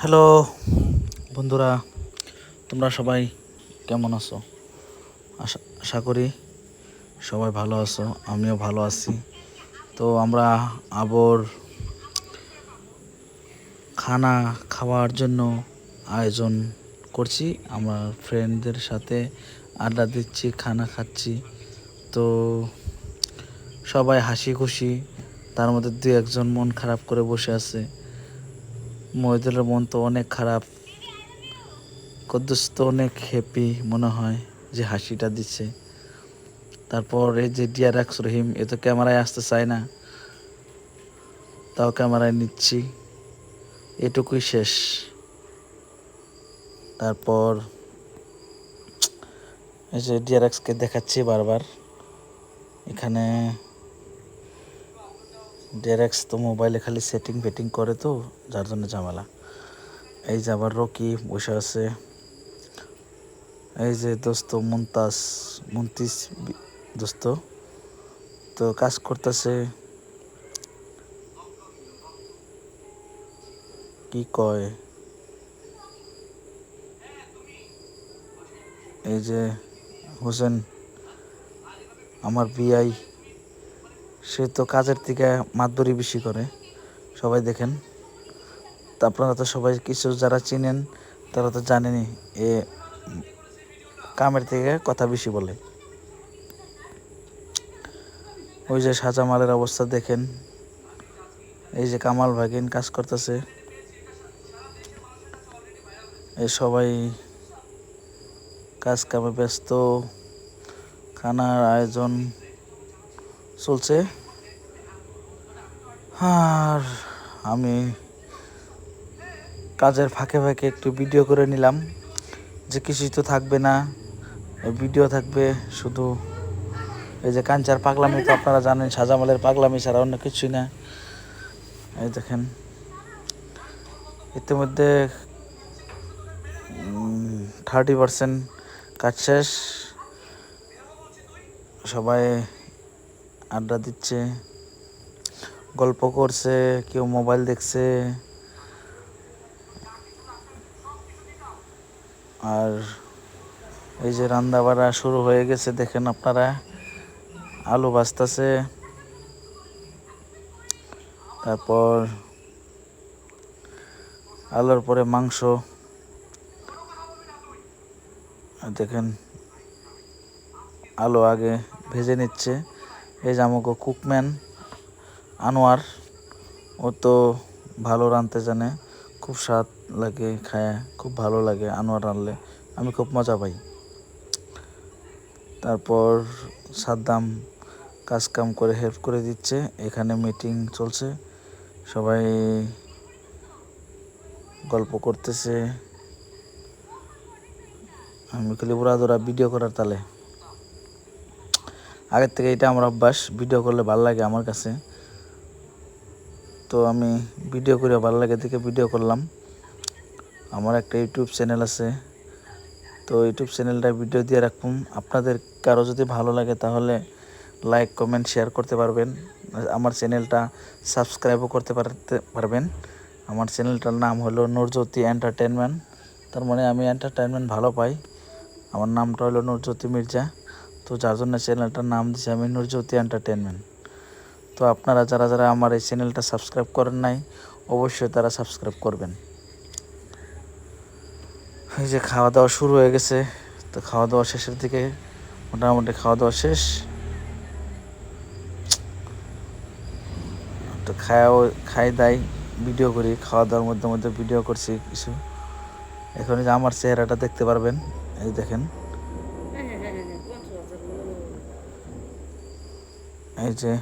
Hello, বন্ধুরা, তোমরা সবাই কেমন আছো? আশা আশা করি সবাই ভালো আছো, আমিও ভালো আছি। তো আমরা আবার খানা খাওয়ার জন্য আয়োজন করছি। আমরা ফ্রেন্ডদের সাথে আড্ডা দিচ্ছি, খানা খাচ্ছি। তো সবাই হাসি খুশি, তার মধ্যে দু একজন মন খারাপ করে বসে আছে। মহিদুলের মন তো অনেক খারাপ। কদ্দুস তো অনেক হ্যাপি মনে হয় যে হাসিটা দিচ্ছে। তারপর এই যে ডিআরএক্স রহিম, এ তো ক্যামেরায় আসতে চায় না। তাও ক্যামেরায় নিচ্ছি। এটুকুই শেষ। তারপর এই যে ডিআরএক্সকে দেখাচ্ছি বারবার। এখানে ডিআরএক্স তো মোবাইলে খালি সেটিং ফেটিং করে তো, যার জন্য ঝামেলা। এই যে আবার রকি বসে আছে। এই যে দোস্ত মুনতাজ মুন্তিস দোস্ত। তো কাজ করতেছে। কি কয়? এই যে হোসেন, আমার বিআই সে তো কাজের থেকে মাতবরি বেশি করে। সবাই দেখেন। তা আপনারা তো সবাই কিছু যারা চিনেন, তারা তো জানেনই এ কামের থেকে কথা বেশি বলে। ওই যে সাজামালের অবস্থা দেখেন। এই যে কামাল ভাগিন কাজ করতেছে। এ সবাই কাজ কামে ব্যস্ত। খানার আয়োজন চলছে। আর আমি কাজের ফাঁকে ফাঁকে একটু ভিডিও করে নিলাম। যে কিছুই তো থাকবে না ভিডিও থাকবে শুধু এই যে কাঞ্চার পাগলামি তো আপনারা জানেন সাজামালের পাগলামি ছাড়া অন্য কিছুই না। এই দেখেন, ইতিমধ্যে থার্টি পার্সেন্ট কাজ শেষ। সবাই আড্ডা দিচ্ছে, গল্প করছে, কেউ মোবাইল দেখছে। আর এই যে রান্না বাড়া শুরু হয়ে গেছে, দেখেন আপনারা, আলু ভাজতেছে। তারপর আলুর পরে মাংস। দেখেন, আলু আগে ভেজে নিচ্ছে। এই যে আমাকে কুকম্যান আনোয়ার, ও তো ভালো রাঁধতে জানে, খুব স্বাদ লাগে খায়, খুব ভালো লাগে আনোয়ার রাঁধলে, আমি খুব মজা পাই। তারপর সাদ্দাম কাজ কাম করে হেল্প করে দিচ্ছে, এখানে মিটিং চলছে, সবাই গল্প করতেছে। আমি খালি উড়াদোড়া ভিডিও করার তালে। আগের থেকে এটা আমার অভ্যাস ভিডিও করলে ভালো লাগে আমার কাছে। তো আমি ভিডিও করে ভালো লাগে দেখে ভিডিও করলাম। আমার একটা ইউটিউব চ্যানেল আছে। তো ইউটিউব চ্যানেলটা ভিডিও দিয়ে রাখুন। আপনাদের কারও যদি ভালো লাগে তাহলে লাইক কমেন্ট শেয়ার করতে পারবেন। আমার চ্যানেলটা সাবস্ক্রাইবও করতে পারতে পারবেন। আমার চ্যানেলটার নাম হলো নূরজ্যোতি এন্টারটেনমেন্ট তার মানে আমি এন্টারটেনমেন্ট ভালো পাই। আমার নামটা হলো নূরজ্যোতি মির্জা। তো যার জন্য চ্যানেলটার নাম দিয়েছি আমি নূরজ্যোতি এন্টারটেনমেন্ট তো আপনারা যারা যারা আমার এই চ্যানেলটা সাবস্ক্রাইব করেন নাই, অবশ্যই তারা সাবস্ক্রাইব করবেন। এই যে খাওয়া দাওয়া শুরু হয়ে গেছে, তো খাওয়া দাওয়া শেষের দিকে মোটামুটি খাওয়া দাওয়া শেষ। তো খাওয়া খাই দাই ভিডিও করি, খাওয়া দাওয়ার মধ্যে মধ্যে ভিডিও করছি কিছু। এখন যে আমার চেহারাটা দেখতে পারবেন, এই দেখেন। এই যে